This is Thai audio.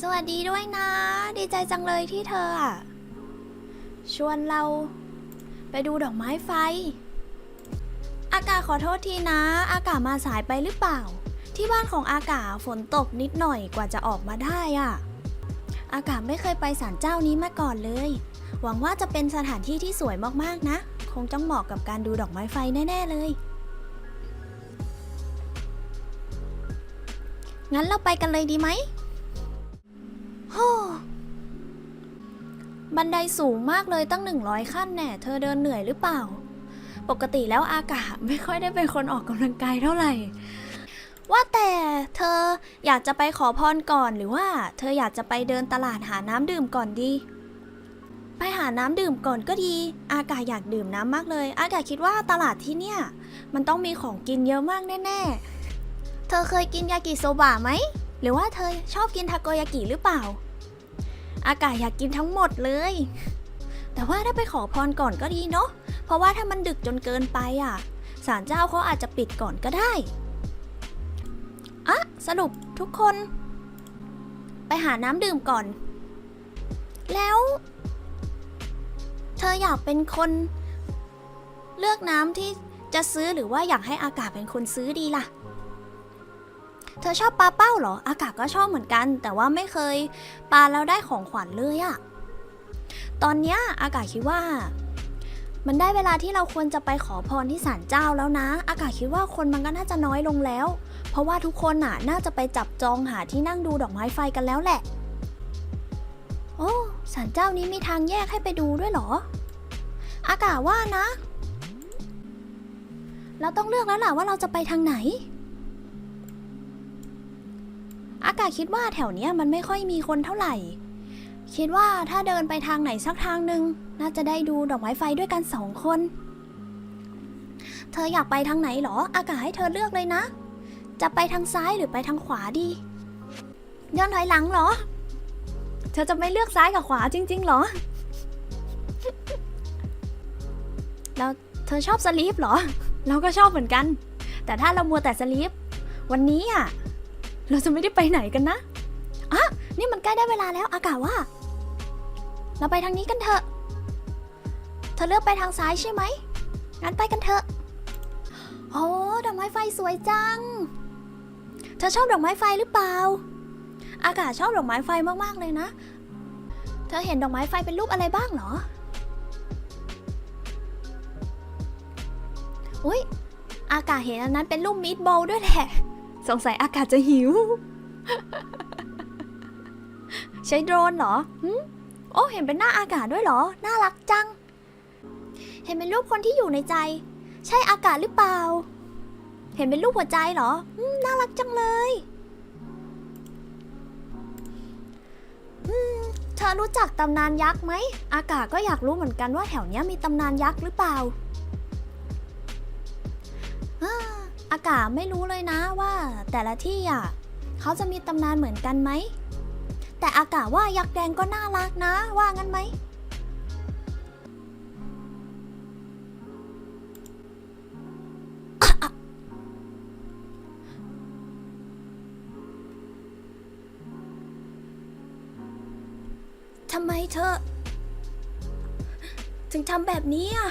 สวัสดีด้วยนะ ดีใจจังเลยที่เธออะชวนเราไปดูดอกไม้ไฟ อากาขอโทษทีนะ อากามาสายไปหรือเปล่า ที่บ้านของอากาฝนตกนิดหน่อยกว่าจะออกมาได้อะอากาไม่เคยไปศาลเจ้านี้มาก่อนเลย หวังว่าจะเป็นสถานที่ที่สวยมากๆนะ คงต้องเหมาะกับการดูดอกไม้ไฟแน่ ๆ เลย งั้นเราไปกันเลยดีไหม โอ้บันไดสูงมากเลยตั้ง 100 ขั้นแน่ เธอเดินเหนื่อยหรือเปล่า ปกติแล้วอากาศไม่ค่อยได้เป็นคนออกกำลังกายเท่าไหร่ ว่าแต่เธออยากจะไปขอพรก่อนหรือว่า เธออยากจะไปเดินตลาดหาน้ำดื่มก่อนดี ไปหาน้ำดื่มก่อนก็ดี อากาอยากดื่มน้ำมากเลย อากาคิดว่าตลาดที่เนี่ย มันต้องมีของกินเยอะมากแน่ ๆ เธอเคยกินยากิโซบะไหม หรือว่าเธอชอบกินทาโกยากิหรือเปล่า อากาศอยากกินทั้งหมดเลย แต่ว่าถ้าไปขอพรก่อนก็ดีเนาะ เพราะว่าถ้ามันดึกจนเกินไปอะศาลเจ้าเขาอาจจะปิดก่อนก็ได้อะสรุปทุกคน ไปหาน้ำดื่มก่อน แล้ว เธออยากเป็นคน เลือกน้ำที่จะซื้อหรือว่าอยากให้อากาศเป็นคนซื้อดีล่ะ เธอชอบปลาเป้าเหรอ อากาศก็ชอบเหมือนกัน แต่ว่าไม่เคยปลาแล้วได้ของขวัญเลยอะตอนเนี้ยอากาศคิดว่า มันได้เวลาที่เราควรจะไปขอพรที่ศาลเจ้าแล้วนะ อากาศคิดว่าคนมันก็น่าจะน้อยลงแล้ว เพราะว่าทุกคนน่ะน่าจะไปจับจองหาที่นั่งดูดอกไม้ไฟกันแล้วแหละ โอ้ศาลเจ้านี้มีทางแยกให้ไปดูด้วยเหรอ อากาศว่านะ เราต้องเลือกแล้วล่ะว่าเราจะไปทางไหน กาศคิดว่าแถวเนี้ยมันไม่ค่อยมีคนเท่าไหร่ คิดว่าถ้าเดินไปทางไหนสักทางหนึ่งน่าจะได้ดูดอกไม้ไฟด้วยกันสองคน เธออยากไปทางไหนเหรอ อากาให้เธอเลือกเลยนะ จะไปทางซ้ายหรือไปทางขวาดี ย้อนถอยหลังเหรอ เธอจะไม่เลือกซ้ายกับขวาจริงๆเหรอ แล้วเธอชอบสลีปเหรอ เราก็ชอบเหมือนกัน แต่ถ้าเรามัวแต่สลีปวันนี้อะ เราจะไม่ได้ไปไหนกันนะอะนี่มันใกล้ได้เวลาแล้วอากาศว่า เราไปทางนี้กันเถอะ เธอเลือกไปทางซ้ายใช่ไหม งั้นไปกันเถอะ โอ้ดอกไม้ไฟสวยจัง เธอชอบดอกไม้ไฟหรือเปล่า อากาศชอบดอกไม้ไฟมากๆเลยนะ เธอเห็นดอกไม้ไฟเป็นรูปอะไรบ้างเหรอ อุ้ยอากาศเห็นอันนั้นเป็นรูปมีดบอลด้วยแหละ สงสัยอากาศจะหิว ใช้โดรนเหรอหึโอ้เห็นเป็นหน้าอากาศด้วยเหรอ น่ารักจัง เห็นเป็นรูปคนที่อยู่ในใจ ใช่อากาศหรือเปล่า เห็นเป็นรูปหัวใจเหรออืมน่ารักจังเลยอืมเธอรู้จักตำนานยักษ์ไหม อากาศก็อยากรู้เหมือนกันว่าแถวเนี้ยมีตำนานยักษ์หรือเปล่าอ่า อากาศไม่รู้เลยนะว่าแต่ละที่อะเขาจะมีตำนานเหมือนกันไหม แต่อากาศว่ายักษ์แดงก็น่ารักนะว่างั้นไหมทำไมเธอ ถึงทำแบบนี้อะ